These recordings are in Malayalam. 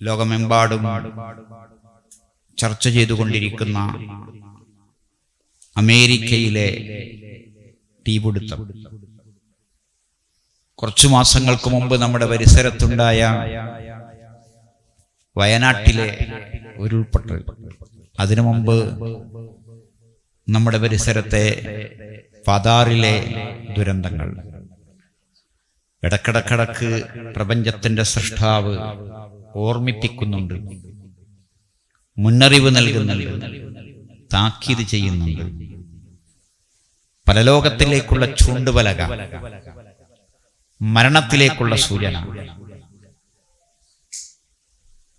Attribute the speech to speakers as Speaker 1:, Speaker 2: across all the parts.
Speaker 1: ലോകമെമ്പാടും ചർച്ച ചെയ്തുകൊണ്ടിരിക്കുന്ന അമേരിക്കയിലെ തീപിടുത്തം കുറച്ചു മാസങ്ങൾക്ക് മുമ്പ് നമ്മുടെ പരിസരത്തുണ്ടായ വയനാട്ടിലെ ഉരുൾപൊട്ടൽ അതിനു മുമ്പ് നമ്മുടെ പരിസരത്തെ പതാറിലെ ദുരന്തങ്ങൾ. ഇടക്കിടക്കിടക്ക് പ്രപഞ്ചത്തിന്റെ സൃഷ്ടാവ് ഓർമ്മിപ്പിക്കുന്നുണ്ട്. മുന്നറിവ് നൽകുന്നുണ്ട്. താക്കീത് ചെയ്യുന്നുണ്ട്. പരലോകത്തിലേക്കുള്ള ചൂണ്ടുവലക. മരണത്തിലേക്കുള്ള സൂചന.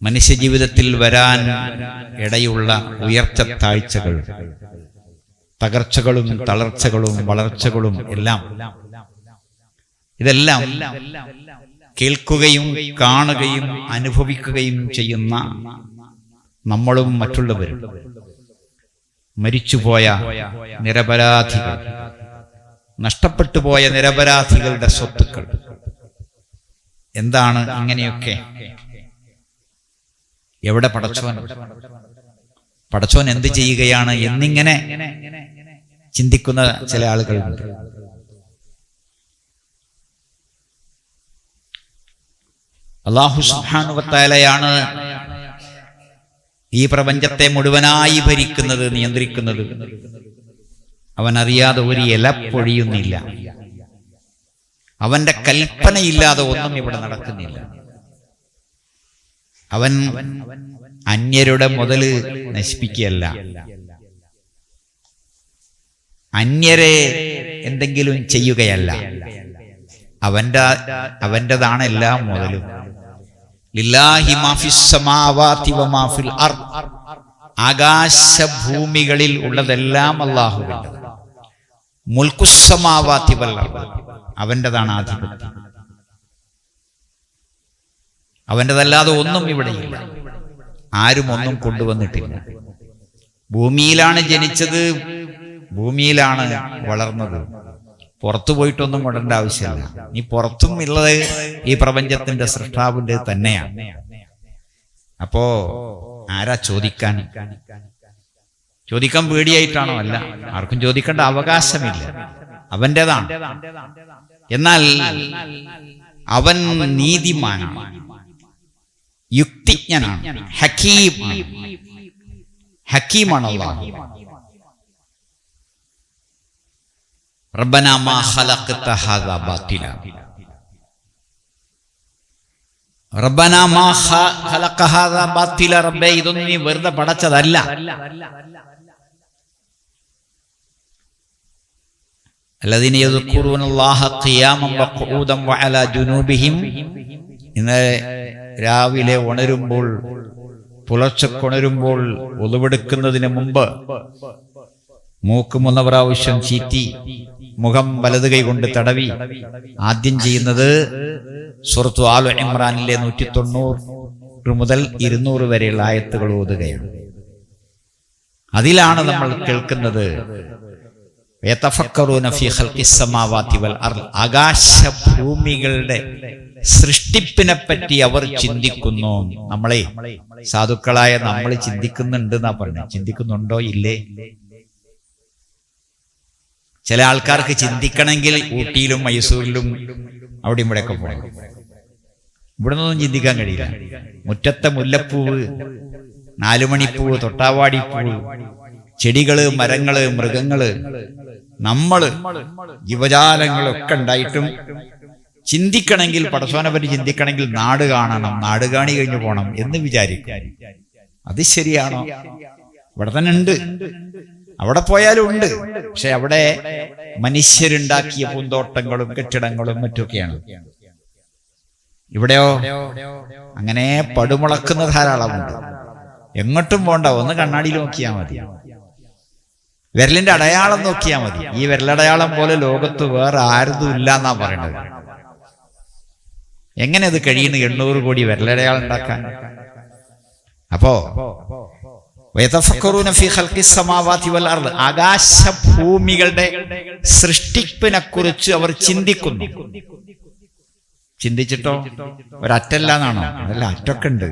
Speaker 1: മനുഷ്യജീവിതത്തിൽ വരാൻ ഇടയുള്ള ഉയർച്ച താഴ്ചകൾ. തകർച്ചകളും തളർച്ചകളും വളർച്ചകളും എല്ലാം. ഇതെല്ലാം കേൾക്കുകയും കാണുകയും അനുഭവിക്കുകയും ചെയ്യുന്ന നമ്മളും മറ്റുള്ളവരും. മരിച്ചുപോയ നിരപരാധികൾ നഷ്ടപ്പെട്ടു പോയ നിരപരാധികളുടെ സ്വത്തുക്കൾ. എന്താണ് ഇങ്ങനെയൊക്കെ? എവിടെ പടച്ചോൻ പടച്ചോൻ എന്ത് ചെയ്യുകയാണ് എന്നിങ്ങനെ ചിന്തിക്കുന്ന ചില ആളുകളുണ്ട്. അള്ളാഹു സുഹാനുവത്തായാലയാണ് ഈ പ്രപഞ്ചത്തെ മുഴുവനായി ഭരിക്കുന്നത് നിയന്ത്രിക്കുന്നത്. അവൻ അറിയാതെ ഒരു ഇല പൊഴിയുന്നില്ല. അവന്റെ കൽപ്പനയില്ലാതെ ഒന്നും ഇവിടെ നടക്കുന്നില്ല. അവൻ അന്യരുടെ മുതൽ നശിപ്പിക്കുകയല്ല. അന്യരെ എന്തെങ്കിലും ചെയ്യുകയല്ല. അവന്റെ അവന്റെതാണ് എല്ലാം മുതലും. ലില്ലാഹി മാഫിസ് ആകാശഭൂമികളിൽ ഉള്ളതെല്ലാം അള്ളാഹുവിന്റെ മുൽക്കുസമാവാത്തി വല്ല അവന്റെതാണ് ആധിപത്യം. അവന്റെതല്ലാതെ ഒന്നും ഇവിടെയില്ല ആരും ഒന്നും കൊണ്ടുവന്നിട്ടില്ല. ഭൂമിയിലാണ് ജനിച്ചത് ഭൂമിയിലാണ് വളർന്നത്. പുറത്തു പോയിട്ടൊന്നും കൊണ്ടേണ്ട ആവശ്യമില്ല. ഈ പുറത്തും ഉള്ളത് ഈ പ്രപഞ്ചത്തിന്റെ സൃഷ്ടാവിന്റെ തന്നെയാണ്. അപ്പോ ആരാ ചോദിക്കാൻ? ചോദിക്കാൻ പേടിയായിട്ടാണോ? അല്ല. ആർക്കും ചോദിക്കേണ്ട അവകാശമില്ല. അവന്റെതാണ്. എന്നാൽ അവൻ നീതിമാനാണ്. യുക്തിജ്ഞനാണ്. ഹക്കീം ഹക്കീമാണ്. അള്ളാഹു റബ്ബന മാ ഖലഖത ഹാദാ ബാത്തില റബ്ബന മാ ഖലഖ ഹാദാ ബാത്തില റബ്ബേ ഇതൊന്നും നീ വെറുതെ പടച്ചതല്ല الذين يذكرون الله قياما وقعودا وعلى جنوبهم ഇന്നലെ രാവിലെ ഉണരുമ്പോൾ പുലർച്ചക്കുണരുമ്പോൾ ഒളിവെടുക്കുന്നതിന് മുമ്പ് മൂക്ക് മൂന്ന് പ്രാവശ്യം ചീറ്റി മുഖം വലത് കൈ കൊണ്ട് തടവി. ആദ്യം ചെയ്യുന്നത് സുഹൃത്തു ആലു ഇമ്രാനിലെ നൂറ്റി തൊണ്ണൂറ് മുതൽ ഇരുന്നൂറ് വരെയുള്ള ആയത്തുകൾ ഓതുകയാണ്. അതിലാണ് നമ്മൾ കേൾക്കുന്നത്. ആകാശഭൂമികളുടെ സൃഷ്ടിപ്പിനെ പറ്റി അവർ ചിന്തിക്കുന്നു. നമ്മളെ സാധുക്കളായ നമ്മൾ ചിന്തിക്കുന്നുണ്ട് എന്നാ പറഞ്ഞു ചിന്തിക്കുന്നുണ്ടോ? ഇല്ലേ? ചില ആൾക്കാർക്ക് ചിന്തിക്കണമെങ്കിൽ ഊട്ടിയിലും മൈസൂരിലും അവിടെയും ഇവിടെയൊക്കെ പോകണം. ഇവിടെ നിന്നൊന്നും ചിന്തിക്കാൻ കഴിയില്ല. മുറ്റത്തെ മുല്ലപ്പൂവ് നാലുമണിപ്പൂവ് തൊട്ടാവാടിപ്പൂവ് ചെടികൾ മരങ്ങൾ മൃഗങ്ങൾ നമ്മൾ ജീവജാലങ്ങളൊക്കെ ഉണ്ടായിട്ടും ചിന്തിക്കണമെങ്കിൽ പടസോനെ പറ്റി ചിന്തിക്കണമെങ്കിൽ നാട് കാണണം നാട് കാണി കഴിഞ്ഞു പോകണം എന്ന് വിചാരിക്കും. അത് ശരിയാണോ? ഇവിടെ തന്നെ ഉണ്ട്. അവിടെ പോയാലും ഉണ്ട്. പക്ഷെ അവിടെ മനുഷ്യരുണ്ടാക്കിയ പൂന്തോട്ടങ്ങളും കെട്ടിടങ്ങളും മറ്റൊക്കെയാണ് ഇവിടെയോ? അങ്ങനെ പടുമുളക്കുന്ന ധാരാളമുണ്ട്. എങ്ങോട്ടും പോണ്ട ഒന്ന് കണ്ണാടിയിൽ നോക്കിയാൽ മതി. വിരലിന്റെ അടയാളം നോക്കിയാൽ മതി. ഈ വിരലടയാളം പോലെ ലോകത്ത് വേറെ ആരതും ഇല്ല എന്നാ പറയണത്. എങ്ങനെ അത് കഴിയുന്നു എണ്ണൂറ് കോടി വിരലടയാളം ഉണ്ടാക്കാൻ? അപ്പോ ആകാശഭൂമികളുടെ സൃഷ്ടിപ്പിനെ കുറിച്ച് അവർ ചിന്തിക്കുന്നു. ചിന്തിച്ചിട്ടോ? ഒരറ്റല്ല എന്നാണോ അതല്ല അറ്റൊക്കെ ഉണ്ട്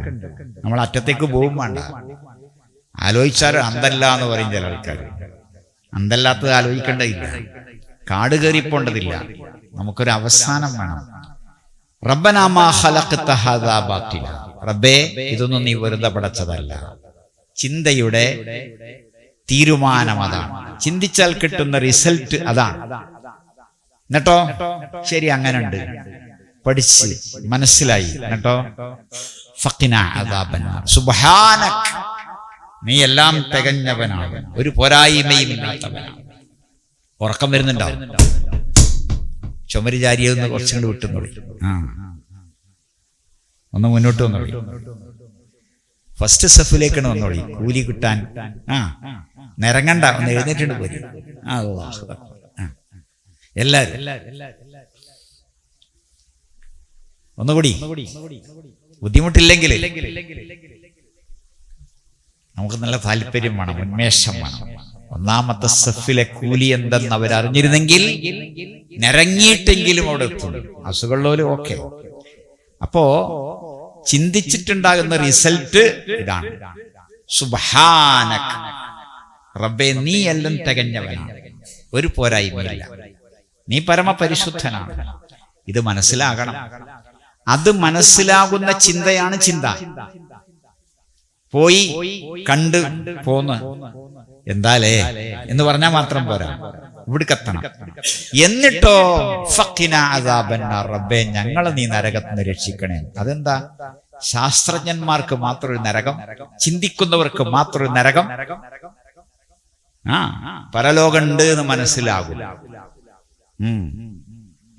Speaker 1: നമ്മൾ അറ്റത്തേക്ക് പോകും വേണ്ട. ആലോചിച്ചാൽ അന്തല്ല എന്ന് പറയും ചില ആൾക്കാർ അന്തല്ലാത്തത് ആലോചിക്കേണ്ടതില്ല. കാട് കയറിപ്പോണ്ടതില്ല. നമുക്കൊരു അവസാനം വേണം. റബ്ബനാമാ റബ്ബേ ഇതൊന്നും നീ വെറുതെ പടച്ചതല്ല. ചിന്തയുടെ തീരുമാനം അതാണ് ചിന്തിച്ചാൽ കിട്ടുന്ന റിസൾട്ട് അതാണ്. എന്നിട്ടോ ശരി അങ്ങനെ ഉണ്ട് പഠിച്ച് മനസ്സിലായി. എന്നിട്ടോ നീ എല്ലാം തികഞ്ഞവനാണ്. ഒരു പോരായ്മയും ഇല്ലാത്തവനാണ്. ഉറക്കം വരുന്നുണ്ടാവും. ചുമരിചാരിയെന്ന് ചാരിയെന്ന് കുറച്ചും ആ. ഒന്ന് മുന്നോട്ട് വന്നോളി. ഫസ്റ്റ് സെഫിലേക്കാണ് വന്നോളി. കൂലി കിട്ടാൻ. ആ. നിരങ്ങണ്ട. ഒന്ന് എഴുന്നേറ്റുണ്ട് പോരി. ആ. എല്ലാരും. ഒന്നുകൂടി. ബുദ്ധിമുട്ടില്ലെങ്കിൽ നമുക്ക് നല്ല താല്പര്യം വേണം. ഉന്മേഷം വേണം. ഒന്നാമത്തെ സെഫിലെ കൂലി എന്തെന്ന് അവരറിഞ്ഞിരുന്നെങ്കിൽ നിരങ്ങിയിട്ടെങ്കിലും അവിടെ എത്തും. അസുഖമുള്ളവരും ഓക്കെ. അപ്പോ ചിന്തിച്ചിട്ടുണ്ടാകുന്ന റിസൾട്ട് ഇതാണ്. സുബാനക് റബ്ബെ നീ എല്ലാം തികഞ്ഞവനാണ് ഒരു പോരായ്മയില്ല. നീ പരമപരിശുദ്ധനാണ്. ഇത് മനസ്സിലാകണം. അത് മനസ്സിലാകുന്ന ചിന്തയാണ് ചിന്ത. പോയി കണ്ട് പോന്ന്. എന്താലേ? എന്ന് പറഞ്ഞാൽ മാത്രം പോരാ. ഇവിടുക്കെത്തണം എന്നിട്ടോ ഫക്കിന അസാബന്ന റബ്ബേ ഞങ്ങളെ നീ നരകത്തിന് രക്ഷിക്കണേ. അതെന്താ? ശാസ്ത്രജ്ഞന്മാർക്ക് മാത്രം ഒരു നരകം ചിന്തിക്കുന്നവർക്ക് മാത്രം ഒരു നരകം ആ പരലോകമുണ്ട് എന്ന് മനസ്സിലാകും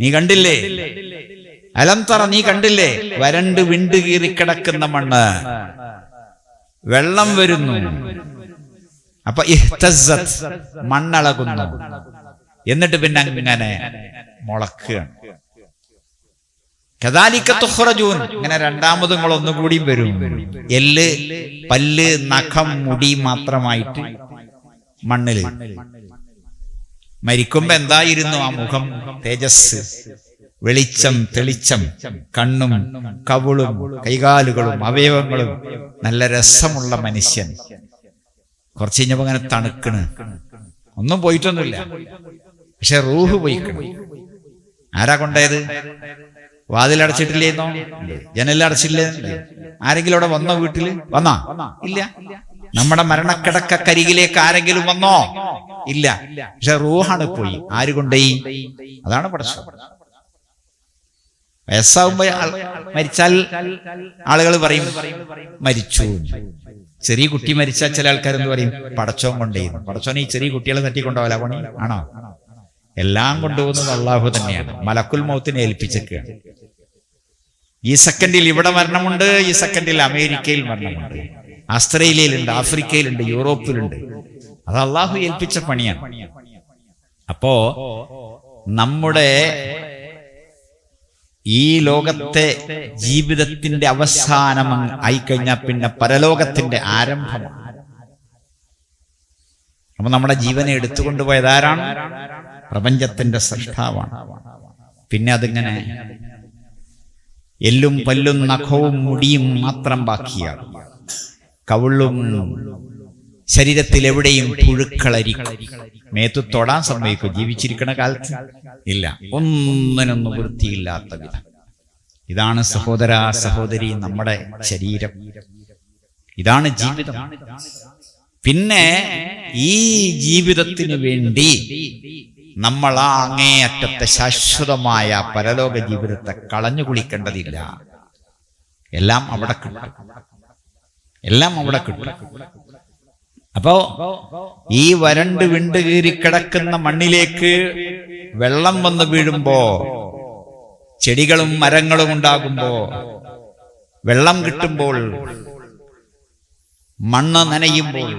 Speaker 1: നീ കണ്ടില്ലേ? അലം തറ നീ കണ്ടില്ലേ? വരണ്ട് വിണ്ട് കീറി കിടക്കുന്ന മണ്ണ്. വെള്ളം വരുന്നു. അപ്പൊ മണ്ണളകുന്നു. എന്നിട്ട് പിന്നെ അങ്ങനെ മുളക്കുകയാണ്. കദാലിക്ക തുഹ്റജൂൻ ഇങ്ങനെ രണ്ടാമത് നിങ്ങൾ ഒന്നുകൂടിയും വരും. എല്ല് പല്ല് നഖം മുടി മാത്രമായിട്ട് മണ്ണിൽ. മരിക്കുമ്പോ എന്തായിരുന്നു? ആ മുഖം തേജസ് വെളിച്ചം തെളിച്ചം കണ്ണും കവിളും കൈകാലുകളും അവയവങ്ങളും. നല്ല രസമുള്ള മനുഷ്യൻ. കുറച്ച് കഴിഞ്ഞപ്പോ അങ്ങനെ തണുക്കണ്. ഒന്നും പോയിട്ടൊന്നുമില്ല. പക്ഷെ റൂഹ് പോയി ആരാ കൊണ്ടായത്? വാതിലടച്ചിട്ടില്ലേന്നോ ജനലടച്ചില്ലേ ആരെങ്കിലും അവിടെ വന്നോ വീട്ടിൽ? വന്നാ? ഇല്ല. നമ്മുടെ മരണക്കിടക്കരികിലേക്ക് ആരെങ്കിലും വന്നോ? ഇല്ല. പക്ഷെ റൂഹാണ് പോയി. ആര് കൊണ്ടേ അതാണ് പഠിച്ചത് വയസ്സാവുമ്പോ മരിച്ചാൽ ആളുകൾ പറയും മരിച്ചു. ചെറിയ കുട്ടി മരിച്ചാൽ ചില ആൾക്കാരെന്ത് പറയും? പടച്ചോൻ കൊണ്ടേ പടച്ചോനെ ഈ ചെറിയ കുട്ടികളെ തട്ടിക്കൊണ്ടാവില്ല പണി? ആണോ? എല്ലാം കൊണ്ടുപോകുന്നത് അള്ളാഹു തന്നെയാണ്. മലക്കുൽ മൗത്തിനെ ഏൽപ്പിച്ചേക്കുകയാണ് ഈ സെക്കൻഡിൽ ഇവിടെ മരണമുണ്ട് ഈ സെക്കൻഡിൽ അമേരിക്കയിൽ മരണമുണ്ട്. ആസ്ട്രേലിയയിലുണ്ട് ആഫ്രിക്കയിലുണ്ട് യൂറോപ്പിലുണ്ട്. അത് അള്ളാഹു ഏൽപ്പിച്ച പണിയാണ്. അപ്പോ നമ്മുടെ ഈ ലോകത്തെ ജീവിതത്തിന്റെ അവസാനം ആയിക്കഴിഞ്ഞാൽ പിന്നെ പരലോകത്തിന്റെ ആരംഭമാണ്. അപ്പൊ നമ്മുടെ ജീവനെ എടുത്തുകൊണ്ടുപോയത് ആരാണ്? പ്രപഞ്ചത്തിന്റെ സൃഷ്ടാവാണ്. പിന്നെ അതിങ്ങനെ എല്ലും പല്ലും നഖവും മുടിയും മാത്രം ബാക്കിയാണ് കവിളും ശരീരത്തിൽ എവിടെയും പുഴുക്കളരിക്കും. മേത്തു തൊടാൻ സമ്മതിക്കും? ജീവിച്ചിരിക്കുന്ന കാലത്ത് ഇല്ല. ഒന്നിനൊന്നും വൃത്തിയില്ലാത്ത വിധം. ഇതാണ് സഹോദര സഹോദരി നമ്മുടെ ശരീരം. ഇതാണ് ജീവിതം. പിന്നെ ഈ ജീവിതത്തിന് വേണ്ടി നമ്മൾ ആ അങ്ങേയറ്റത്തെ ശാശ്വതമായ പരലോക ജീവിതത്തെ കളഞ്ഞു കുളിക്കേണ്ടതില്ല. എല്ലാം അവിടെ കിട്ടും. എല്ലാം അവിടെ കിട്ടും. അപ്പോ ഈ വരണ്ട് വിണ്ട് കീറി കിടക്കുന്ന മണ്ണിലേക്ക് വെള്ളം വന്ന് വീഴുമ്പോ ചെടികളും മരങ്ങളും ഉണ്ടാകുമ്പോ വെള്ളം കിട്ടുമ്പോൾ മണ്ണ് നനയുമ്പോൾ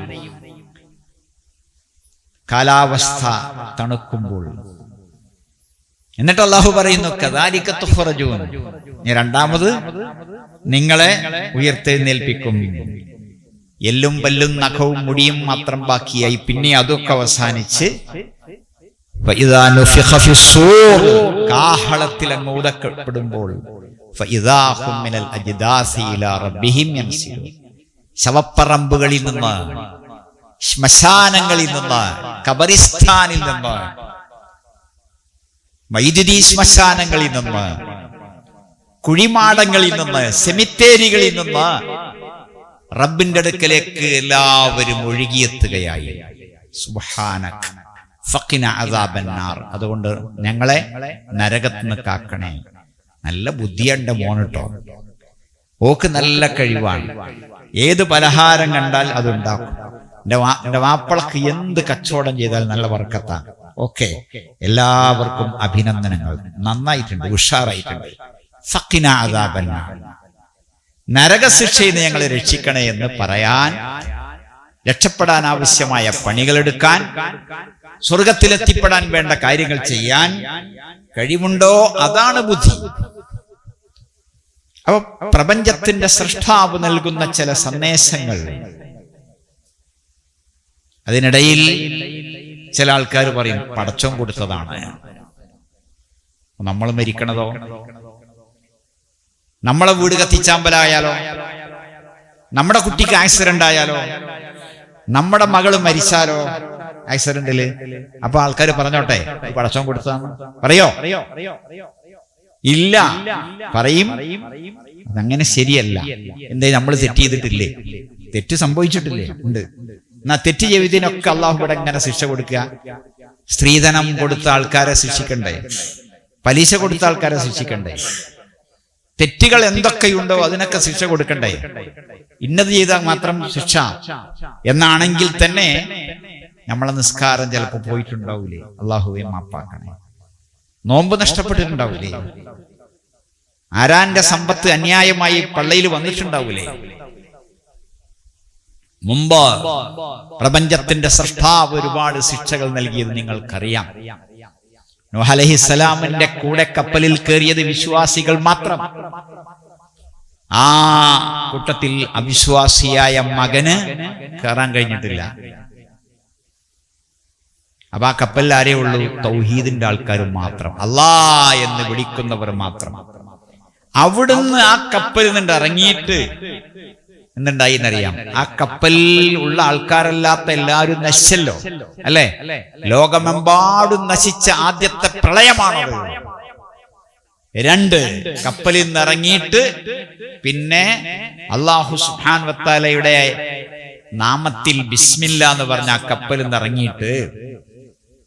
Speaker 1: കാലാവസ്ഥ തണുക്കുമ്പോൾ. എന്നിട്ട് അള്ളാഹു പറയുന്നു കദാലിക്കത്ത് ഹുറജൂൻ ഞാൻ രണ്ടാമത് നിങ്ങളെ ഉയർത്തെഴുന്നേൽപ്പിക്കും. എല്ലും പല്ലും നഖവും മുടിയും മാത്രം ബാക്കിയായി പിന്നെ അതൊക്കെ അവസാനിച്ച് കാഹളത്തിൽ അങ്ങ് ശവപ്പറമ്പുകളിൽ നിന്ന് ശ്മശാനങ്ങളിൽ നിന്ന് കബറിസ്ഥാനിൽ നിന്ന് വൈദ്യുതി ശ്മശാനങ്ങളിൽ നിന്ന് കുഴിമാടങ്ങളിൽ നിന്ന് സെമിത്തേരികളിൽ നിന്ന് റബ്ബിന്റെ അടുക്കലേക്ക് എല്ലാവരും ഒഴുകിയെത്തുകയായി. അതുകൊണ്ട് ഞങ്ങളെ നരകത്തിന് കാക്കണേ. നല്ല ബുദ്ധിയുണ്ട് മോണിട്ടോ. ഓക്ക് നല്ല കഴിവാണ്. ഏത് പലഹാരം കണ്ടാൽ അതുണ്ടാക്കും. എന്റെ വാ എന്റെ വാപ്പളക്ക് എന്ത് കച്ചവടം ചെയ്താൽ നല്ല വർക്കത്താണ് ഓക്കെ. എല്ലാവർക്കും അഭിനന്ദനങ്ങൾ. നന്നായിട്ടുണ്ട് ഉഷാറായിട്ടുണ്ട്. ഫക്കിന നരക നരകശിക്ഷയിൽ നിന്ന് ഞങ്ങളെ രക്ഷിക്കണേ എന്ന് പറയാൻ രക്ഷപ്പെടാൻ ആവശ്യമായ പണികളെടുക്കാൻ സ്വർഗത്തിലെത്തിപ്പെടാൻ വേണ്ട കാര്യങ്ങൾ ചെയ്യാൻ കഴിവുണ്ടോ? അതാണ് ബുദ്ധി. അപ്പൊ പ്രപഞ്ചത്തിന്റെ സൃഷ്ടാവ് നൽകുന്ന ചില സന്ദേശങ്ങൾ അതിനിടയിൽ ചില ആൾക്കാർ പറയും പടച്ചം കൊടുത്തതാണ്. നമ്മൾ മരിക്കണതോ? നമ്മളെ വീട് കത്തിച്ചാമ്പലായാലോ നമ്മുടെ കുട്ടിക്ക് ആക്സിഡന്റ് ആയാലോ? നമ്മുടെ മകൾ മരിച്ചാലോ? ആക്സിഡന്റിൽ അപ്പൊ ആൾക്കാർ പറഞ്ഞോട്ടെ പടച്ചോൻ കൊടുത്തതാണ്. പറയോ? ഇല്ല. പറയും. അതങ്ങനെ ശരിയല്ല. എന്തേ നമ്മൾ തെറ്റ് ചെയ്തിട്ടില്ലേ? തെറ്റ് സംഭവിച്ചിട്ടില്ലേ? ഉണ്ട്. എന്നാ തെറ്റ് ചെയ്തതിനൊക്കെ അള്ളാഹു ഇവിടെ എങ്ങനെ ശിക്ഷ കൊടുക്കുക. സ്ത്രീധനം കൊടുത്ത ആൾക്കാരെ ശിക്ഷിക്കണ്ടേ? പലിശ കൊടുത്ത ആൾക്കാരെ ശിക്ഷിക്കണ്ടേ? തെറ്റുകൾ എന്തൊക്കെയുണ്ടോ അതിനൊക്കെ ശിക്ഷ കൊടുക്കണ്ടേ? ഇന്നത് ചെയ്താൽ മാത്രം ശിക്ഷ. എന്നാണെങ്കിൽ തന്നെ നമ്മളെ നിസ്കാരം ചിലപ്പോൾ പോയിട്ടുണ്ടാവൂലേ? അള്ളാഹുവെ മാപ്പാക്കണേ. നോമ്പ് നഷ്ടപ്പെട്ടിട്ടുണ്ടാവൂലേ? ആരാന്റെ സമ്പത്ത് അന്യായമായി പള്ളയിൽ വന്നിട്ടുണ്ടാവൂലേ? മുമ്പ് പ്രപഞ്ചത്തിന്റെ സൃഷ്ടാവ് ഒരുപാട് ശിക്ഷകൾ നൽകിയത് നിങ്ങൾക്കറിയാം. നോഹലഹിസലാമിന്റെ കൂടെ കപ്പലിൽ കയറിയത് വിശ്വാസികൾ മാത്രം. ആ കൂട്ടത്തിൽ അവിശ്വാസിയായ മകന് കയറാൻ കഴിഞ്ഞിട്ടില്ല. അപ്പൊ ആ കപ്പലിൽ ആരേ ഉള്ളൂ? തൗഹീദിന്റെ ആൾക്കാർ മാത്രം. അല്ലാ എന്ന് വിളിക്കുന്നവർ മാത്രം. അവിടുന്ന് ആ കപ്പലിൽ നിന്ന് ഇറങ്ങിയിട്ട് എന്തുണ്ടായി എന്നറിയാം ആ കപ്പലിൽ ഉള്ള ആൾക്കാരല്ലാത്ത എല്ലാവരും നശിച്ചല്ലോ. അല്ലെ? ലോകമെമ്പാടും നശിച്ച ആദ്യത്തെ പ്രളയമാണ് രണ്ട് കപ്പലിൽ നിന്ന് ഇറങ്ങിയിട്ട് പിന്നെ അള്ളാഹു സുഹാൻ വത്താലയുടെ നാമത്തിൽ ബിസ്മില്ല എന്ന് പറഞ്ഞ ആ കപ്പലിൽ നിന്ന് ഇറങ്ങിയിട്ട്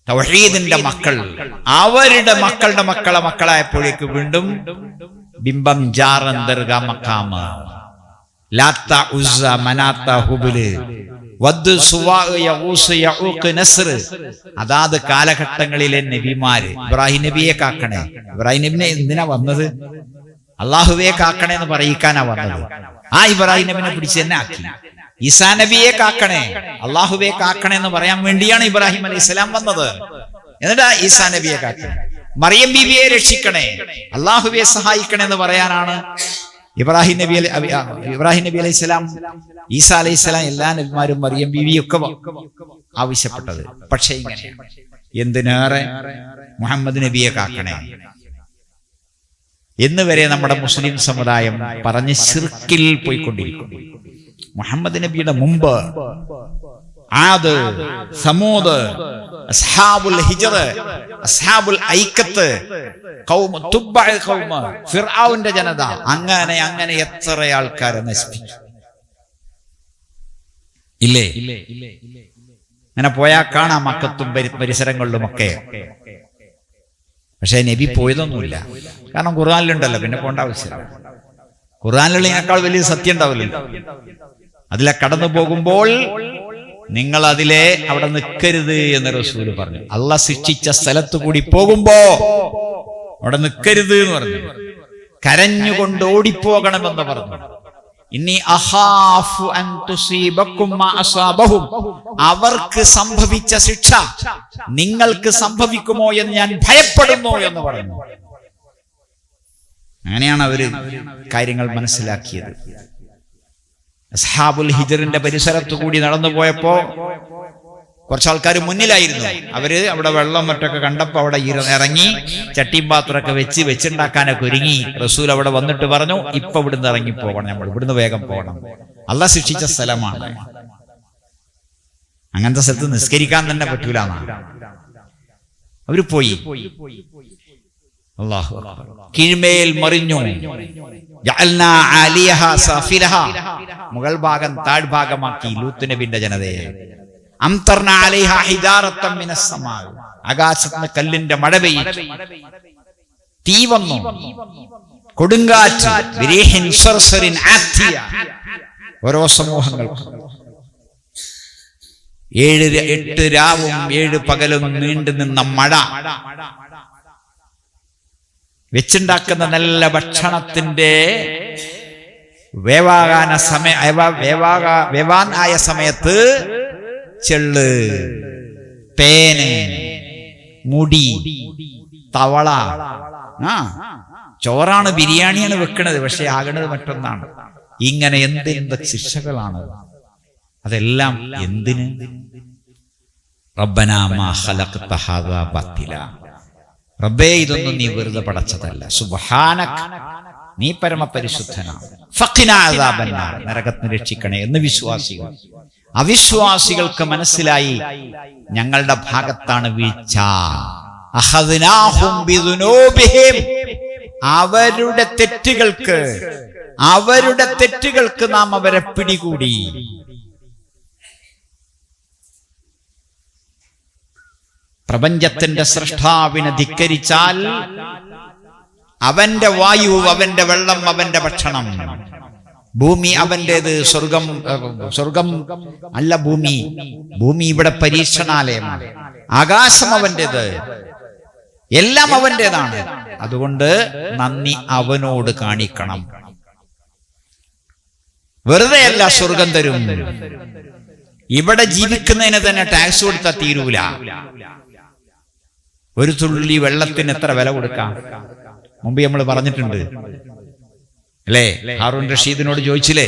Speaker 1: തൗഹീദിന്റെ മക്കൾ അവരുടെ മക്കളുടെ മക്കളെ മക്കളായപ്പോഴേക്ക് വീണ്ടും ബിംബം ജാറന്തർഗ മക്കാമ ലാത്ത ഉസ്സ മനാത്ത ഹുബിൽ അതാത് കാലഘട്ടങ്ങളിലെ നബിമാര് ഇബ്രാഹിം നബിയെ കാക്കണേ. ഇബ്രാഹിം നബിനെ എന്തിനാ വന്നത്? അള്ളാഹുവെ കാക്കണേ എന്ന് പറയിക്കാനാ വന്നത്. ആ ഇബ്രാഹിം നബിനെ പിടിച്ച് തന്നെ ആക്കി. ഈസാ നബിയെ കാക്കണേ. അള്ളാഹുവെ കാക്കണേ എന്ന് പറയാൻ വേണ്ടിയാണ് ഇബ്രാഹിം അലൈഹി ഇസ്ലാം വന്നത്. എന്നിട്ടാ ഈസാ നബിയെ കാക്കണേ. മറിയം ബീവിയെ രക്ഷിക്കണേ. അള്ളാഹുവെ സഹായിക്കണേ എന്ന് പറയാനാണ് ഇബ്രാഹിം നബി അലൈ ഇബ്രാഹിം നബി അലൈഹി സ്വലാം ഈസ അലൈഹി സ്വലാം എല്ലാ നബിമാരും മറിയം ബീവിയൊക്കെ ആവശ്യപ്പെട്ടത്. പക്ഷേ ഇങ്ങനെ എന്തിനേറെ മുഹമ്മദ് നബിയെ കാക്കണേ? എന്ന് വരെ നമ്മുടെ മുസ്ലിം സമുദായം പറഞ്ഞ് സിർക്കിൽ പോയിക്കൊണ്ടിരിക്കുന്നു മുഹമ്മദ് നബിയുടെ മുമ്പ് ആദ് സമൂദ് അസ്ഹാബുൽ ഹിജർ അസ്ഹാബുൽ ഐക്കത്ത് കൗമ തുബ്ബഅ കൗമ ഫിർഔന്റെ ജനത. അങ്ങനെ അങ്ങനെ എത്ര ആൾക്കാരെ നശിപ്പിച്ചു. ഇല്ലേ? അങ്ങനെ പോയാൽ കാണാം മക്കത്തും പരി- പരിസരങ്ങളിലുമൊക്കെ. പക്ഷെ നബി പോയതൊന്നുമില്ല. കാരണം ഖുർആാനിലുണ്ടല്ലോ പിന്നെ പോകേണ്ട ആവശ്യമില്ല. ഖുർആാനിലുള്ളതിനേക്കാൾ വലിയ സത്യം ഉണ്ടാവില്ല അതിലെ കടന്നു പോകുമ്പോൾ നിങ്ങൾ അതിലെ അവിടെ നിൽക്കരുത് എന്ന് റസൂൽ പറഞ്ഞു. അല്ല ശിക്ഷിച്ച സ്ഥലത്ത് കൂടി പോകുമ്പോ അവിടെ നിൽക്കരുത് എന്ന് പറഞ്ഞു. കരഞ്ഞുകൊണ്ട് ഓടിപ്പോകണമെന്ന് പറഞ്ഞു. ഇനി അഹാഫു അവർക്ക് സംഭവിച്ച ശിക്ഷ നിങ്ങൾക്ക് സംഭവിക്കുമോ എന്ന് ഞാൻ ഭയപ്പെടുന്നു എന്ന് പറഞ്ഞു. അങ്ങനെയാണ് അവർ കാര്യങ്ങൾ അസ്ഹാബുൽ ഹിജറിന്റെ പരിസരത്തു കൂടി നടന്നു പോയപ്പോ കുറച്ച് ആൾക്കാർ മുന്നിലായിരുന്നു. അവർ അവിടെ വെള്ളം മറ്റൊക്കെ കണ്ടപ്പോ അവിടെ ഇറങ്ങി ചട്ടിയും പാത്രമൊക്കെ വെച്ച് വെച്ചുണ്ടാക്കാനൊക്കെ ഒരുങ്ങി. റസൂൽ അവിടെ വന്നിട്ട് പറഞ്ഞു ഇപ്പൊ ഇവിടുന്ന് ഇറങ്ങി പോകണം നമ്മൾ ഇവിടുന്ന് വേഗം പോകണം. അല്ല ശിക്ഷിച്ച സ്ഥലമാണ്. അങ്ങനത്തെ സ്ഥലത്ത് നിസ്കരിക്കാൻ തന്നെ പറ്റൂല അവർ പോയി. അക്ബർ. കീഴ്മേൽ മറിഞ്ഞു. മുകൾ ഭാഗം താഴ്ഭാഗമാക്കി ലൂത്ത് നബിന്റെ ജനതയെ. ആകാശത്ത് കല്ലിന്റെ മഴ പെയ്യിച്ചു തീ വന്നു. കൊടുങ്കാറ്റ്. ഓരോ സമൂഹങ്ങൾക്കും ഏഴ് എട്ട് രാവും ഏഴ് പകലും നീണ്ടു നിന്ന മഴ. വെച്ചുണ്ടാക്കുന്ന നല്ല ഭക്ഷണത്തിന്റെ വേവാകാന സമയ വേവാ- വേവാകാ വേവാൻ ആയ സമയത്ത് ചെള്ള് പേന് മുടി തവള ആ ചോറാണ് ബിരിയാണിയാണ് വെക്കണത് പക്ഷെ ആകണത് മറ്റൊന്നാണ്. ഇങ്ങനെ എന്തെന്ത് ശിക്ഷകളാണ്? അതെല്ലാം എന്തിന്? റബ്ബനാ റബ്ബേ ഇതൊന്നും നീ വെറുതെ പടച്ചതല്ല. സുബ്ഹാനക് നീ പരമപരിശുദ്ധനാണ് നരകത്തിന് രക്ഷിക്കണേ എന്ന് വിശ്വാസികൾ. അവിശ്വാസികൾക്ക് മനസ്സിലായി ഞങ്ങളുടെ ഭാഗത്താണ് വീഴ്ച. അവരുടെ തെറ്റുകൾക്ക് അവരുടെ തെറ്റുകൾക്ക് നാം അവരെ പിടികൂടി. പ്രപഞ്ചത്തിന്റെ സൃഷ്ടാവിനെ ധിക്കരിച്ചാൽ അവന്റെ വായു അവന്റെ വെള്ളം അവന്റെ ഭക്ഷണം. ഭൂമി അവന്റേത് സ്വർഗം സ്വർഗം അല്ല ഭൂമി. ഭൂമി ഇവിടെ പരീക്ഷണാലയമാണ് ആകാശം അവന്റേത്. എല്ലാം അവന്റേതാണ്. അതുകൊണ്ട് നന്ദി അവനോട് കാണിക്കണം. വെറുതെ അല്ല സ്വർഗം തരും. ഇവിടെ ജീവിക്കുന്നതിന് തന്നെ ടാക്സ് കൊടുത്താൽ തീരൂല. ഒരു തുള്ളി വെള്ളത്തിന് എത്ര വില കൊടുക്കാം? മുമ്പ് നമ്മൾ പറഞ്ഞിട്ടുണ്ട്. അല്ലേ? ഹാറൂൺ റഷീദിനോട് ചോദിച്ചില്ലേ?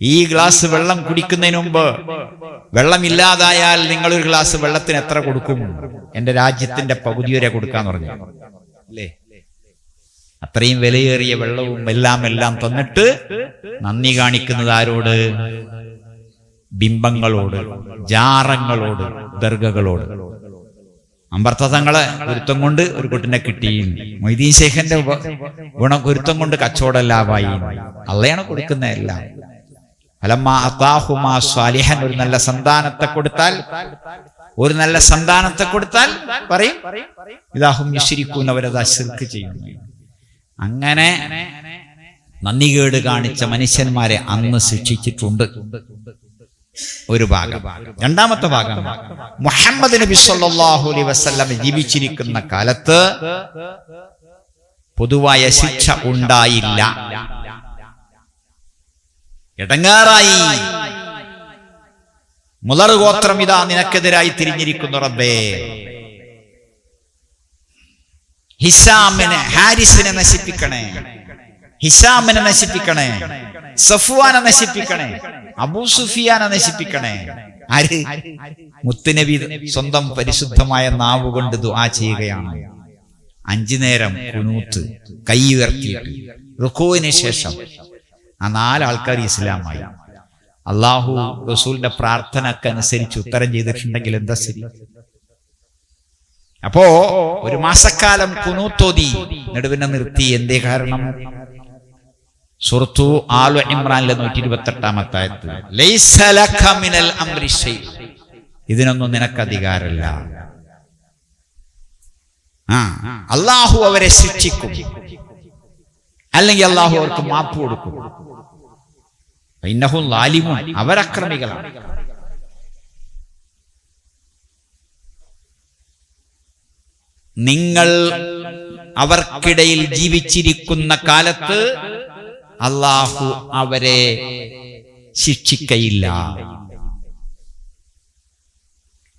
Speaker 1: ഈ ഗ്ലാസ് വെള്ളം കുടിക്കുന്നതിന് മുമ്പ് വെള്ളമില്ലാതായാൽ നിങ്ങൾ ഒരു ഗ്ലാസ് വെള്ളത്തിന് എത്ര കൊടുക്കും? എന്റെ രാജ്യത്തിന്റെ പകുതി വരെ കൊടുക്കാന്ന് പറഞ്ഞു. അല്ലേ? അത്രയും വിലയേറിയ വെള്ളവും എല്ലാം എല്ലാം തന്നിട്ട് നന്ദി കാണിക്കുന്നത് ആരോട്? ബിംബങ്ങളോട് ജാറങ്ങളോട് ദർഗകളോട്. അമ്പർത്തതങ്ങളെ ഗുരുത്വം കൊണ്ട് ഒരു കുട്ടിനെ കിട്ടി. മൊയ്തീൻ ശേഖന്റെ ഗുണ ഗുരുത്വം കൊണ്ട് കച്ചവടം ലാഭായി അള്ളയാണ് കൊടുക്കുന്ന എല്ലാം. അലമ്മ ഒരു നല്ല സന്താനത്തെ കൊടുത്താൽ ഒരു നല്ല സന്താനത്തെ കൊടുത്താൽ പറയും ഇതാഹും അവരത് അശിർക്ക് ചെയ്യുന്നു. അങ്ങനെ നന്ദികേട് കാണിച്ച മനുഷ്യന്മാരെ അന്ന് ശിക്ഷിച്ചിട്ടുണ്ട്. ഒരു ഭാഗം. രണ്ടാമത്തെ ഭാഗം മുഹമ്മദ് നബി സല്ലല്ലാഹു അലൈഹി വസല്ലം ജീവിച്ചിരിക്കുന്ന കാലത്ത് പൊതുവായ ശിക്ഷ ഉണ്ടായില്ല. ഇടങ്ങാറായി മുലർ ഗോത്രം ഇതാ നിനക്കെതിരായി തിരിഞ്ഞിരിക്കുന്നു റബ്ബേ. ഹിസാമിനെ ഹാരിസിനെ നശിപ്പിക്കണേ. ഹിസാമിനെ നശിപ്പിക്കണേ സഫുവാനെ നശിപ്പിക്കണേ അബൂ സുഫിയാനെ നശിപ്പിക്കണേ. ആര്? മുത്തുനബി സ്വന്തം പരിശുദ്ധമായ നാവ് കൊണ്ട് ദുആ ചെയ്യുകയാണ്. അഞ്ചു നേരം കുനൂത്ത് കൈ ഉയർത്തി റുക്കോവിന് ശേഷം ആ നാലാൾക്കാർ ഇസ്ലാമായി. അള്ളാഹു റസൂലിന്റെ പ്രാർത്ഥനക്ക് അനുസരിച്ച് ഉത്തരം ചെയ്തിട്ടുണ്ടെങ്കിൽ എന്താ ശരി? അപ്പോ ഒരു മാസക്കാലം കുനൂത്തോതി നടുവിനെ നിർത്തി എന്തേ കാരണം? സുർത്തു ആലു ഇമ്രാനിലെ നൂറ്റി ഇരുപത്തി എട്ടാമത്തെ ആയത്ത് ലൈസ ലക മിനൽ അംരി ശൈ. ഇതിനൊന്നും നിനക്ക് അധികാരമില്ല. അള്ളാഹു അവരെ ശിക്ഷിക്കും. അല്ലെങ്കിൽ അള്ളാഹു അവർക്ക് മാപ്പ് കൊടുക്കും. ഇന്നഹും ലാലിമും അവരക്രമികളാണ്. നിങ്ങൾ അവർക്കിടയിൽ ജീവിച്ചിരിക്കുന്ന കാലത്ത് അള്ളാഹു അവരെ ശിക്ഷിക്കയില്ല.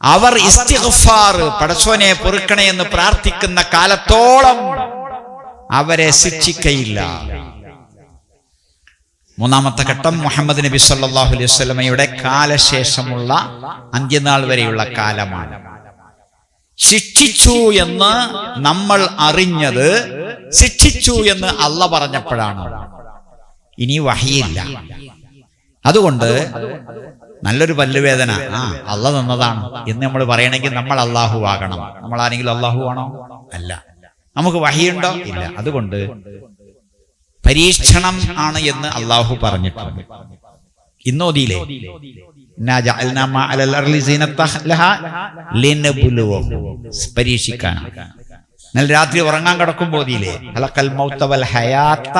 Speaker 1: അവർ ഇസ്തിഗ്ഫാർ പടച്ചോനെ പൊറുക്കണേ എന്ന് പ്രാർത്ഥിക്കുന്ന കാലത്തോളം അവരെ ശിക്ഷിക്കയില്ല. മൂന്നാമത്തെ ഘട്ടം മുഹമ്മദ് നബി സല്ലാഹു അലൈഹി സ്വലമയുടെ കാലശേഷമുള്ള അന്ത്യനാൾ വരെയുള്ള കാലമാണ്. ശിക്ഷിച്ചു എന്ന് നമ്മൾ അറിഞ്ഞത് ശിക്ഷിച്ചു എന്ന് അല്ല പറഞ്ഞപ്പോഴാണ്. ഇനി വഹിയില്ല അതുകൊണ്ട് നല്ലൊരു പല്ലുവേദന. ആ അള്ള തന്നതാണ്. എന്ന് നമ്മൾ പറയണമെങ്കിൽ നമ്മൾ അള്ളാഹു ആകണം. നമ്മൾ ആരെങ്കിലും അള്ളാഹു ആണോ? അല്ല. നമുക്ക് വഹിയുണ്ടോ? ഇല്ല. അതുകൊണ്ട് പരീക്ഷണം ആണ് എന്ന് അള്ളാഹു പറഞ്ഞിട്ടുണ്ട്. ഇന്നോദിയിലെ ഇന്നാ ജഅൽനാ അർളി സീനത്തഹ ലഹാ ലിനബ്ലുവഹും. പരീക്ഷിക്കാനാണ് എന്നാൽ രാത്രി ഉറങ്ങാൻ കിടക്കും പോതിയില്ലേ? ഹലക്കൽ മൗത്തവൽ ഹയാത്ത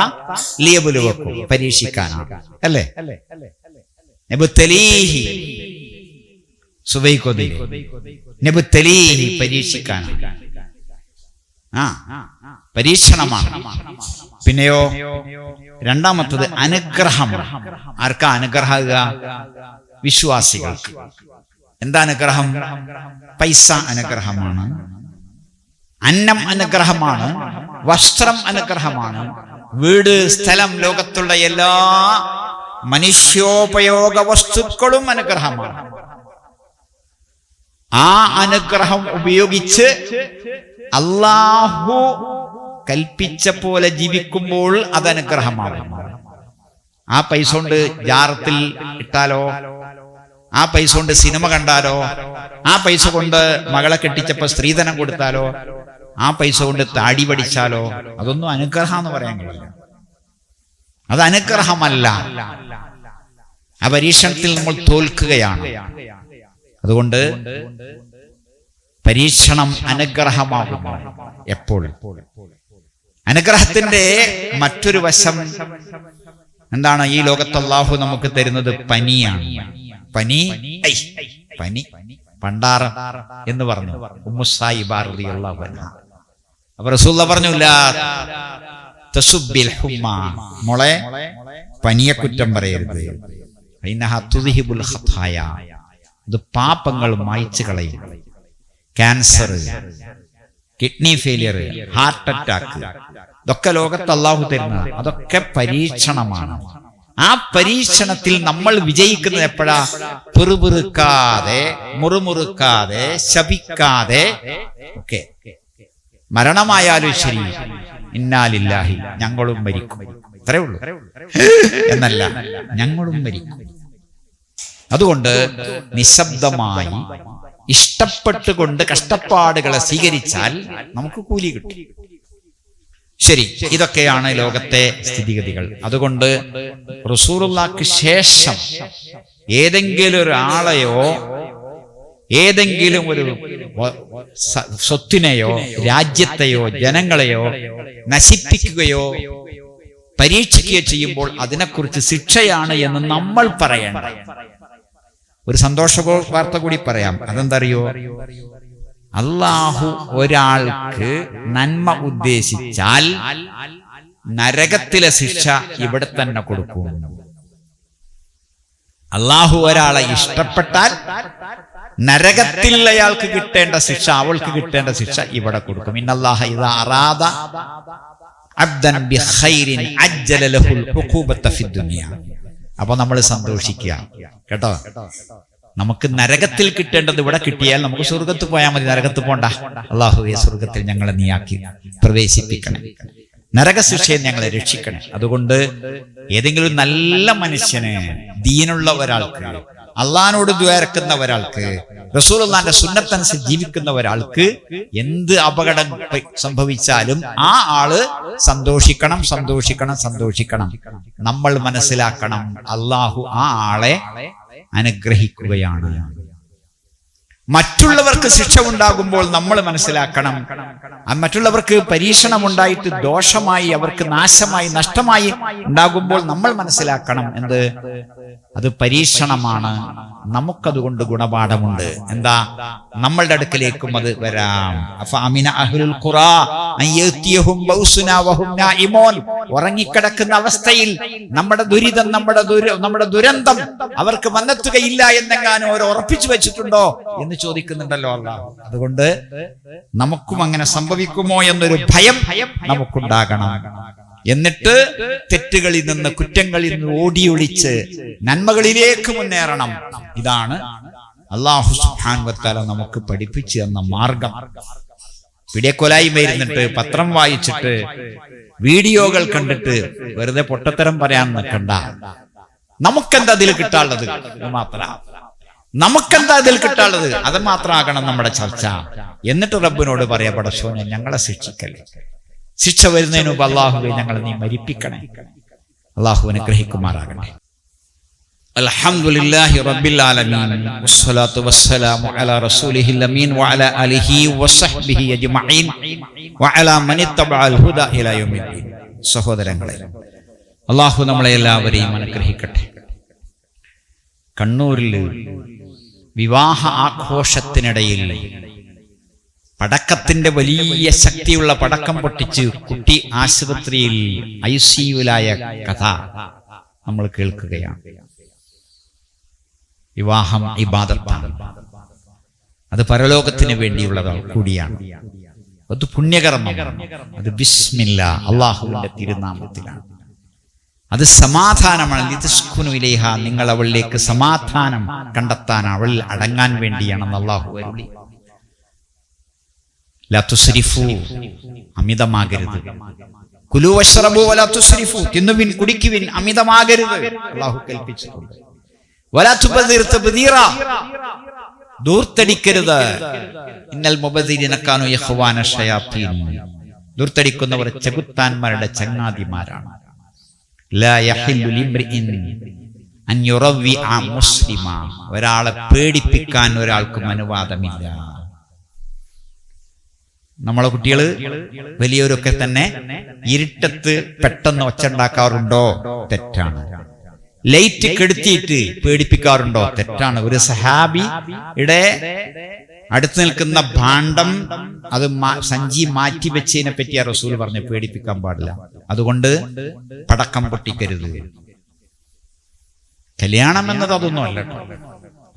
Speaker 1: ലിയബുലു വെക്കും പരീക്ഷിക്കാനാണ്. അല്ലേ? നെബുത്തലീഹി സുബൈക്കൊതി നെബുത്തലീഹി പരീക്ഷിക്കാനാണ്. ആ പരീക്ഷണമാണ്. പിന്നെയോ രണ്ടാമത്തത് അനുഗ്രഹം. ആർക്കാ അനുഗ്രഹക വിശ്വാസികൾക്ക്. എന്താ അനുഗ്രഹം? പൈസ അനുഗ്രഹമാണ്. അന്നം അനുഗ്രഹമാണ് വസ്ത്രം അനുഗ്രഹമാണ്. വീട് സ്ഥലം ലോകത്തുള്ള എല്ലാ മനുഷ്യോപയോഗ വസ്തുക്കളും അനുഗ്രഹമാണ്. ആ അനുഗ്രഹം ഉപയോഗിച്ച് അള്ളാഹു കൽപ്പിച്ച പോലെ ജീവിക്കുമ്പോൾ അത് അനുഗ്രഹമാണ് ആ പൈസ കൊണ്ട് ജാറത്തിൽ ഇട്ടാലോ? ആ പൈസ കൊണ്ട് സിനിമ കണ്ടാലോ? ആ പൈസ കൊണ്ട് മകളെ കെട്ടിച്ചപ്പോ സ്ത്രീധനം കൊടുത്താലോ? ആ പൈസ കൊണ്ട് താടി പഠിച്ചാലോ? അതൊന്നും അനുഗ്രഹം എന്ന് പറയാൻ കഴിയില്ല. അത് അനുഗ്രഹമല്ല. ആ പരീക്ഷണത്തിൽ നമ്മൾ തോൽക്കുകയാണ്. അതുകൊണ്ട് പരീക്ഷണം അനുഗ്രഹമാകുന്നു എപ്പോൾ? അനുഗ്രഹത്തിന്റെ മറ്റൊരു വശം എന്താണ്? ഈ ലോകത്ത് അള്ളാഹു നമുക്ക് തരുന്നത് പനിയാണ്. പനി? പനി. പണ്ടാറ എന്ന് പറഞ്ഞു. ഉമ്മുസായി ബാറതി അപ്പൊ റസൂല്ല പറഞ്ഞു. മോളെ പനിയെ കുറ്റം പറയരുത്. ഇത് പാപങ്ങൾ മായ്ച്ചു കളയും. Cancer kidney failure heart attack. ഇതൊക്കെ ലോകത്ത് അള്ളാഹു തരുന്നത് അതൊക്കെ പരീക്ഷണമാണ്. ആ പരീക്ഷണത്തിൽ നമ്മൾ വിജയിക്കുന്നത് എപ്പോഴാ? പെറുപെറുക്കാതെ മുറുമുറുക്കാതെ ശപിക്കാതെ. ഒക്കെ മരണമായാലും ശരി. ഇന്നാലില്ലാഹി ഞങ്ങളും മരിക്കും. ഇത്രേ ഉള്ളൂ. എന്നല്ല ഞങ്ങളും മരിക്കും. അതുകൊണ്ട് നിശബ്ദമായി ഇഷ്ടപ്പെട്ടുകൊണ്ട് കഷ്ടപ്പാടുകളെ സ്വീകരിച്ചാൽ നമുക്ക് കൂലി കിട്ടും. ശരി ഇതൊക്കെയാണ് ലോകത്തെ സ്ഥിതിഗതികൾ. അതുകൊണ്ട് റസൂറുള്ളാക്ക് ശേഷം ഏതെങ്കിലും ഒരാളെയോ ഏതെങ്കിലും ഒരു സ്വത്തിനെയോ രാജ്യത്തെയോ ജനങ്ങളെയോ നശിപ്പിക്കുകയോ പരീക്ഷിക്കുകയോ ചെയ്യുമ്പോൾ അതിനെക്കുറിച്ച് ശിക്ഷയാണ് എന്ന് നമ്മൾ പറയേണ്ട. ഒരു സന്തോഷ വാർത്ത കൂടി പറയാം. അതെന്തറിയോ? അള്ളാഹു ഒരാൾക്ക് നന്മ ഉദ്ദേശിച്ചാൽ നരകത്തിലെ ശിക്ഷ ഇവിടെ തന്നെ കൊടുക്കും അള്ളാഹു ഒരാളെ ഇഷ്ടപ്പെട്ടാൽ നരകത്തിൽ അയാൾക്ക് കിട്ടേണ്ട ശിക്ഷ അവൾക്ക് കിട്ടേണ്ട ശിക്ഷ ഇവിടെ കൊടുക്കും. ഇന്നല്ലാഹ ഇതാ അബ്ദൻ അപ്പൊ നമ്മൾ സന്തോഷിക്കുക. കേട്ടോ? നമുക്ക് നരകത്തിൽ കിട്ടേണ്ടത് ഇവിടെ കിട്ടിയാൽ നമുക്ക് സ്വർഗത്ത് പോയാൽ മതി. നരകത്ത് പോണ്ട. അള്ളാഹുവെ സ്വർഗത്തിൽ ഞങ്ങളെ നീയാക്കി പ്രവേശിപ്പിക്കണം. നരകശിക്ഷയെ ഞങ്ങളെ രക്ഷിക്കണം. അതുകൊണ്ട് ഏതെങ്കിലും നല്ല മനുഷ്യന് ദീനുള്ള ഒരാൾക്ക് അള്ളഹാനോട് ദ്വേർക്കുന്ന ഒരാൾക്ക് റസൂൽ അള്ളാന്റെ സുന്നത്തനുസരിച്ച് ജീവിക്കുന്ന ഒരാൾക്ക് എന്ത് അപകടം സംഭവിച്ചാലും ആ ആൾ സന്തോഷിക്കണം സന്തോഷിക്കണം സന്തോഷിക്കണം. നമ്മൾ മനസ്സിലാക്കണം അള്ളാഹു ആ ആളെ അനുഗ്രഹിക്കുകയാണ്. മറ്റുള്ളവർക്ക് ശിക്ഷ ഉണ്ടാകുമ്പോൾ നമ്മൾ മനസ്സിലാക്കണം. മറ്റുള്ളവർക്ക് പരീക്ഷണം ഉണ്ടായിട്ട് ദോഷമായി അവർക്ക് നാശമായി നഷ്ടമായി ഉണ്ടാകുമ്പോൾ നമ്മൾ മനസ്സിലാക്കണം എന്ത്? അത് പരീക്ഷണമാണ്. നമുക്കതുകൊണ്ട് ഗുണപാഠമുണ്ട്. എന്താ? നമ്മളുടെ അടുക്കലേക്കും അത് വരാം. ഉറങ്ങിക്കിടക്കുന്ന അവസ്ഥയിൽ നമ്മുടെ ദുരിതം നമ്മുടെ നമ്മുടെ ദുരന്തം അവർക്ക് വന്നെത്തുകയില്ല എന്നെങ്ങാനും അവർ ഉറപ്പിച്ചു വെച്ചിട്ടുണ്ടോ എന്ന് ചോദിക്കുന്നുണ്ടല്ലോ അല്ല അതുകൊണ്ട് നമുക്കും അങ്ങനെ സംഭവിക്കുമോ എന്നൊരു ഭയം നമുക്കുണ്ടാകണം. എന്നിട്ട് തെറ്റുകളിൽ നിന്ന് കുറ്റങ്ങളിൽ നിന്ന് ഓടിയൊളിച്ച് നന്മകളിലേക്ക് മുന്നേറണം. ഇതാണ് അള്ളാഹു സുഹാൻ വത്താല നമുക്ക് പഠിപ്പിച്ചു തന്ന മാർഗം. പിടിയക്കൊലായ്മ ഇരുന്നിട്ട് പത്രം വായിച്ചിട്ട് വീഡിയോകൾ കണ്ടിട്ട് വെറുതെ പൊട്ടത്തരം പറയാൻ നിൽക്കണ്ട. നമുക്കെന്താ അതിൽ കിട്ടാനുള്ളത്? മാത്രം മാത്ര. നമുക്കെന്താ അതിൽ കിട്ടാനുള്ളത്? അത് മാത്രമാകണം നമ്മുടെ ചർച്ച. എന്നിട്ട് റബ്ബിനോട് പറയാ പടശോനെ ഞങ്ങളെ ശിക്ഷിക്കല്ലേ? ശിക്ഷ വരുന്നതിന് മുമ്പ് അള്ളാഹുവെ ഞങ്ങളെ നീ മരിപ്പിക്കണേ അള്ളാഹുവിനെ ഗ്രഹിക്കുമാറാകട്ടെ الحمد لله رب العالمين والصلاة والسلام على رسوله الأمين وعلى آله وصحبه أجمعين وعلى من اتبع الهدى إلى يوم الدين സഹോദരങ്ങളെ അള്ളാഹു നമ്മളെ എല്ലാവരെയും അനുഗ്രഹിക്കട്ടെ കണ്ണൂരിൽ വിവാഹ ആഘോഷത്തിനിടയിൽ പടക്കത്തിന്റെ വലിയ ശക്തിയുള്ള പടക്കം പൊട്ടിച്ച് കുട്ടി ആശുപത്രിയിൽ ഐ സിയുലായ കഥ നമ്മൾ കേൾക്കുകയാണ്. വിവാഹം ഇബാദത്താണ്. അത് പരലോകത്തിന് വേണ്ടിയുള്ളത് കൂടിയാണ്. അത് പുണ്യകർമ്മം അത് ബിസ്മില്ല അള്ളാഹുവിന്റെ തിരുനാമത്തിലാണ്. അത് സമാധാനമാണ്. ലിതസ്കുനു ഇലേഹ നിങ്ങൾ അവളിലേക്ക് സമാധാനം കണ്ടെത്താൻ അവൾ അടങ്ങാൻ വേണ്ടിയാണെന്ന് അള്ളാഹു അരുളി. അമിതമാകരുത്. കുലു വശ്രബു വലാ തുസ്രിഫു തിന്നുവിൻ കൽപ്പിച്ചിട്ടുണ്ട്. ഇന്നൽ ദൂർത്തടിക്കുന്നവർ ചെകുത്താന്മാരുടെ ചങ്ങാതിമാരാണ്. ഒരാളെ പേടിപ്പിക്കാൻ ഒരാൾക്കും അനുവാദമില്ല നമ്മളെ കുട്ടികൾ വലിയവരൊക്കെ തന്നെ ഇരുട്ടത്ത് പെട്ടെന്ന് ഒച്ചുണ്ടാക്കാറുണ്ടോ തെറ്റാണ്. ലൈറ്റ് കെടുത്തിയിട്ട് പേടിപ്പിക്കാറുണ്ടോ? തെറ്റാണ്. ഒരു സഹാബി സഹാബിയുടെ അടുത്ത് നിൽക്കുന്ന ഭാണ്ഡം അത് സഞ്ചി മാറ്റി വെച്ചതിനെ പറ്റി ആ റസൂൽ പറഞ്ഞു പേടിപ്പിക്കാൻ പാടില്ല. അതുകൊണ്ട് പടക്കം പൊട്ടിക്കരുത്. കല്യാണം എന്നത് അതൊന്നും അല്ല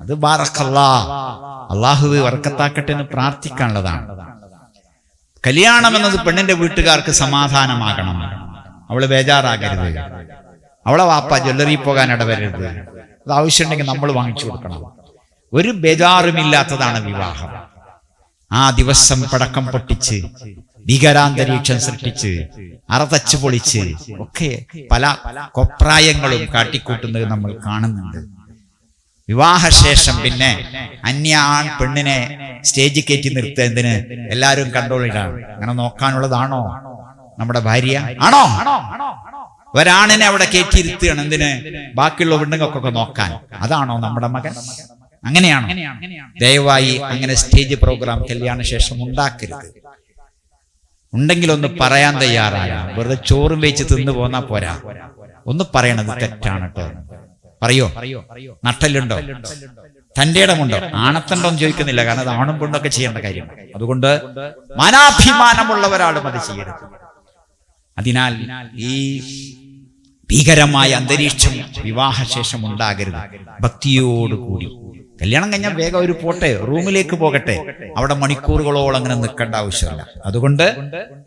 Speaker 1: അത് ബാറക്കല്ലാ. അള്ളാഹു വർക്കത്താക്കട്ടെ എന്ന് പ്രാർത്ഥിക്കാനുള്ളതാണ്. കല്യാണം എന്നത് പെണ്ണിന്റെ വീട്ടുകാർക്ക് സമാധാനമാകണം. അവൾ ബേജാറാകരുത്. അവളെ വാപ്പ ജ്വല്ലറി പോകാൻ ഇടവരരുത്. അത് ആവശ്യമുണ്ടെങ്കിൽ നമ്മൾ വാങ്ങിച്ചു കൊടുക്കണം. ഒരു ബേജാറുമില്ലാത്തതാണ് വിവാഹം. ആ ദിവസം പടക്കം പൊട്ടിച്ച് ഭീകരാന്തരീക്ഷം സൃഷ്ടിച്ച് അറതച്ചു പൊളിച്ച് ഒക്കെ പല കൊപ്രായങ്ങളും കാട്ടിക്കൂട്ടുന്നത് നമ്മൾ കാണുന്നുണ്ട്. വിവാഹശേഷം പിന്നെ അന്യ ആൺ പെണ്ണിനെ സ്റ്റേജിൽ കയറ്റി നിർത്തുക എന്തിന് എല്ലാവരും കണ്ടോളിടാണ് അങ്ങനെ നോക്കാനുള്ളതാണോ? നമ്മുടെ ഭാര്യ? ആണോ? ഒരാണിനെ അവിടെ കയറ്റിയിരുത്തുകയാണ് എന്തിന്? ബാക്കിയുള്ള പെണ്ണുങ്ങൾക്കൊക്കെ നോക്കാൻ. അതാണോ നമ്മുടെ മകൻ? അങ്ങനെയാണോ? ദയവായി അങ്ങനെ സ്റ്റേജ് പ്രോഗ്രാം കല്യാണ ശേഷം ഉണ്ടാക്കരുത്. ഉണ്ടെങ്കിൽ ഒന്ന് പറയാൻ തയ്യാറായ. വെറുതെ ചോറും വെച്ച് തിന്നു പോന്നാ പോരാ. ഒന്ന് പറയണത് തെറ്റാണ് കേട്ടോ. പറയോ? നട്ടലുണ്ടോ തന്റെ ഇടമുണ്ടോ? ആണത്തണ്ടോ എന്ന് ചോദിക്കുന്നില്ല കാരണം അത് ആണും പെണ്ണൊക്കെ ചെയ്യേണ്ട കാര്യമാണ്. അതുകൊണ്ട് മാനാഭിമാനമുള്ള ഒരാളും അത് ചെയ്യരുത്. അതിനാൽ ഈ ഭീകരമായ അന്തരീക്ഷം വിവാഹശേഷം ഉണ്ടാകരുത്. ഭക്തിയോടുകൂടി കല്യാണം കഴിഞ്ഞാൽ വേഗം ഒരു പോട്ടെ റൂമിലേക്ക് പോകട്ടെ. അവിടെ മണിക്കൂറുകളോളം അങ്ങനെ നിൽക്കേണ്ട ആവശ്യമില്ല. അതുകൊണ്ട്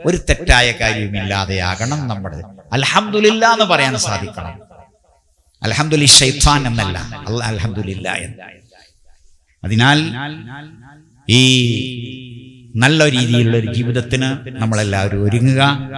Speaker 1: ഒരു തെറ്റായ കാര്യമില്ലാതെയാകണം നമ്മുടെ അലഹമുല്ല എന്ന് പറയാൻ സാധിക്കണം. അൽഹംദുലി ഷൈത്താൻ എന്നല്ല. അല്ല എന്ന്. അതിനാൽ ഈ നല്ല രീതിയിലുള്ള ഒരു ജീവിതത്തിന് നമ്മളെല്ലാവരും ഒരുങ്ങുക.